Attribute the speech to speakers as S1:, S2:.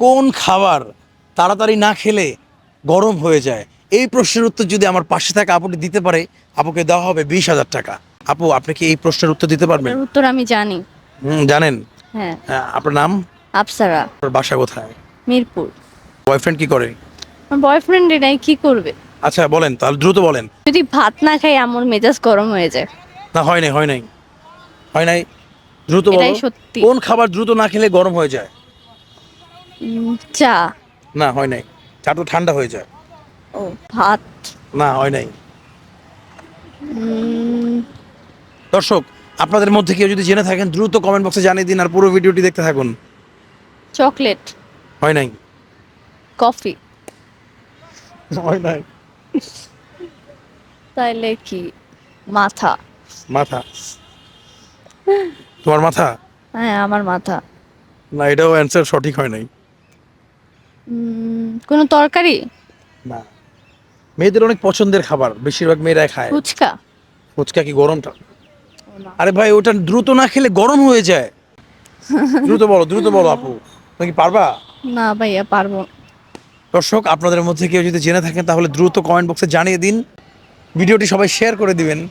S1: কোন খাবার তাড়াতাড়ি না খেলে গরম হয়ে যায়? এই প্রশ্নের উত্তর যদি আমার পাশে থাকা আপুটি দিতে পারে আপুকে দেওয়া হবে বিশ হাজার টাকা। আপু আপনি কি এই প্রশ্নের উত্তর দিতে পারবেন?
S2: উত্তর আমি জানি।
S1: হুম, জানেন?
S2: হ্যাঁ।
S1: হ্যাঁ, আপনার নাম?
S2: আপসারা
S1: আপনার বাসা কোথায়?
S2: মিরপুর।
S1: বয়ফ্রেন্ড কি করে?
S2: বয়ফ্রেন্ড এটাই কি করবে?
S1: আচ্ছা বলেন তাহলে দ্রুত বলেন।
S2: যদি ভাত না খাই আমার মেজাজ গরম হয়ে যায়।
S1: না হয় নাই হয় নাই। হয় নাই? দ্রুত বলো।
S2: সত্যি।
S1: কোন খাবার দ্রুত না খেলে গরম হয়ে যায়?
S2: চা।
S1: না হয় নাই। চা তো ঠান্ডা হয়ে যায়।
S2: ও ভাত।
S1: না হয় নাই। দর্শক আপনাদের মধ্যে কেউ যদি জেনে থাকেন দ্রুত কমেন্ট বক্সে জানিয়ে দিন আর পুরো ভিডিওটি দেখতে থাকুন।
S2: চকলেট।
S1: হয় নাই।
S2: কফি।
S1: হয় নাই।
S2: তাইলে কি? মাথা।
S1: মাথা। তোমার মাথা?
S2: হ্যাঁ আমার মাথা।
S1: না এটাও অ্যান্সার সঠিক হয় নাই।
S2: কোনো তরকারি?
S1: না। মেয়েদের অনেক পছন্দের খাবার বেশিরভাগ মেয়েরাই খায়।
S2: ফুচকা?
S1: ফুচকা কি গরমটা? আরে ভাই ওটা দ্রুত না খেলে গরম হয়ে যায়। দ্রুত বলো দ্রুত বলো আপু। তুমি কি পারবা?
S2: না ভাইয়া পারব।
S1: দর্শক আপনাদের মধ্যে কেউ যদি জেনে থাকেন তাহলে দ্রুত কমেন্ট বক্সে জানিয়ে দিন। ভিডিওটি সবাই শেয়ার করে দিবেন।